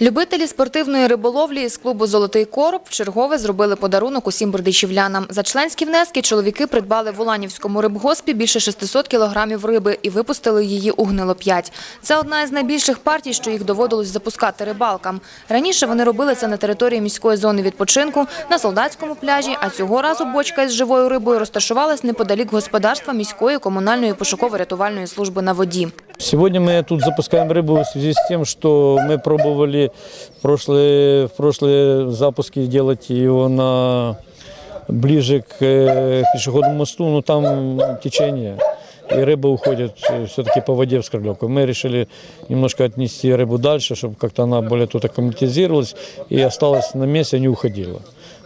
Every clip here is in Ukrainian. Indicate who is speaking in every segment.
Speaker 1: Любителі спортивної риболовлі з клубу Золотий короб вчергове зробили подарунок усім бердичівлянам. За членські внески чоловіки придбали в Уланівському рибгоспі більше 600 кілограмів риби і випустили її у гнилоп'ять. Це одна із найбільших партій, що їх доводилось запускати рибалкам. Раніше вони робили це на території міської зони відпочинку на солдатському пляжі, а цього разу бочка із живою рибою розташувалась неподалік господарства міської комунальної пошуково-рятувальної служби на воді.
Speaker 2: Сегодня мы тут запускаем рыбу в связи с тем, что мы пробовали в прошлые, в прошлые запуски делать его на ближе к э, пешеходному мосту, но там течение. И рыба уходит все-таки по воде в Скорлевку. Мы решили немножко отнести рыбу дальше, чтобы как-то она более тут акклиматизировалась и осталась на месте, не уходила.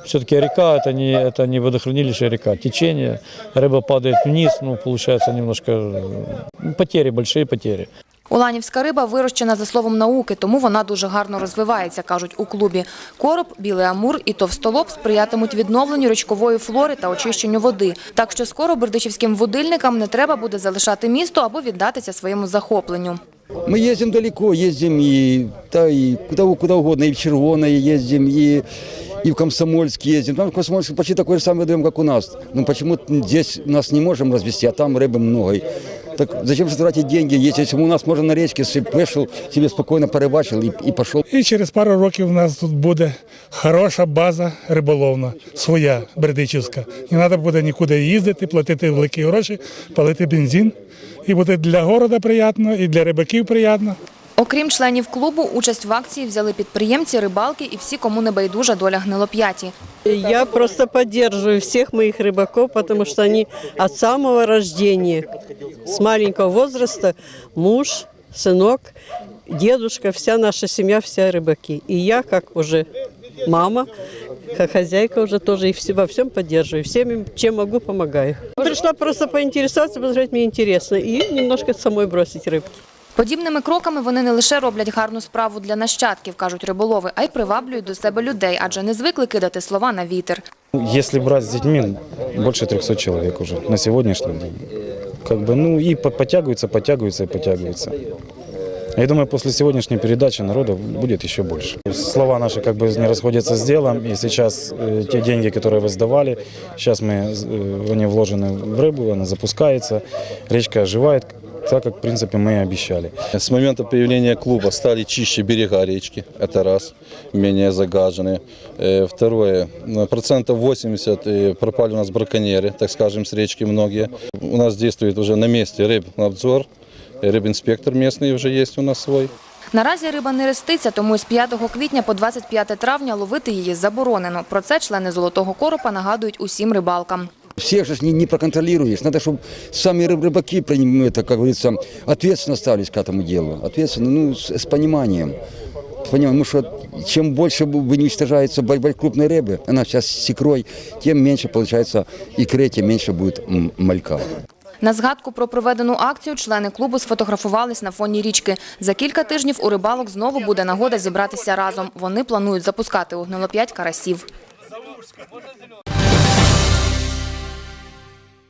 Speaker 2: Все-таки река это не, это не водохранилище, а река. Течение, рыба падает вниз, ну, получается немножко э, потери, большие потери.
Speaker 1: Уланівська риба вирощена за словом науки, тому вона дуже гарно розвивається, кажуть у клубі. Короб, білий амур і товстолоб сприятимуть відновленню річкової флори та очищенню води. Так що скоро бердичівським водильникам не треба буде залишати місто або віддатися своєму захопленню.
Speaker 3: Мы ездим далеко, ездим и, да, и куда, куда угодно, и в Червоное ездим, и, и в Комсомольск ездим. Там в Комсомольске почти такой же самый водоем, как у нас. Но почему здесь нас не можем развести, а там рыбы много. И Так зачем же тратить деньги, если у нас можно на речке си- вышел, себе спокойно порыбачил и, и пошел.
Speaker 4: І через пару років у нас тут буде хороша база риболовна, своя бердичівська. Не треба буде нікуди їздити, платити великі гроші, палити бензин. І буде для города приємно, і для рибаків приємно.
Speaker 1: Окрім членів клубу, участь в акції взяли підприємці, рибалки і всі, кому не байдужа доля гнилоп'яті.
Speaker 5: Я просто поддерживаю всех моих рыбаков, потому что они от самого рождения, с маленького возраста, муж, сынок, дедушка, вся наша семья, вся рыбаки. И я, как уже мама, как хозяйка уже тоже их все- во всем поддерживаю, всем им, чем могу, помогаю. Пришла просто поинтересоваться, посмотреть, мне интересно, и немножко самой бросить рыбки.
Speaker 1: Подібними кроками вони не лише роблять гарну справу для нащадків, кажуть риболови, а й приваблюють до себе людей, адже не звикли кидати слова на вітер.
Speaker 6: Если брать с детьми, больше 300 человек уже на сегодняшний день. Как бы, ну и по- подтягиваются, подтягиваются и подтягиваются. Я думаю, после сегодняшней передачи народу будет еще больше. Слова наши как бы не расходятся с делом, и сейчас э, те деньги, которые вы сдавали, сейчас мы, э, они вложены в рыбу, она запускается, речка оживает, так как, в принципе, мы и обещали.
Speaker 7: С момента появления клуба стали чище берега речки, это раз, менее загаженные. Э, Второе, на процентов 80 э, пропали у нас браконьеры, так скажем, с речки многие. У нас действует уже на месте рыбнадзор, э, рыбинспектор местный уже есть у нас свой.
Speaker 1: Наразі риба не реститься, тому з 5 квітня по 25 травня ловити її заборонено. Про це члени «Золотого коропа» нагадують усім рибалкам.
Speaker 3: Всех же ж не, не проконтролируешь. Надо, чтобы сами рыб- рыбаки, приним- это, как говорится, ответственно ставились к этому делу. Ответственно, ну, с, с пониманием. С пониманием, потому что чем больше бу- уничтожается борьба крупной рыбы, она сейчас с икрой, тем меньше получается икры, тем меньше будет м, малька.
Speaker 1: На згадку про проведену акцію члени клубу сфотографувались на фоні річки. За кілька тижнів у рибалок знову буде нагода зібратися разом. Вони планують запускати у гнилоп'ять карасів.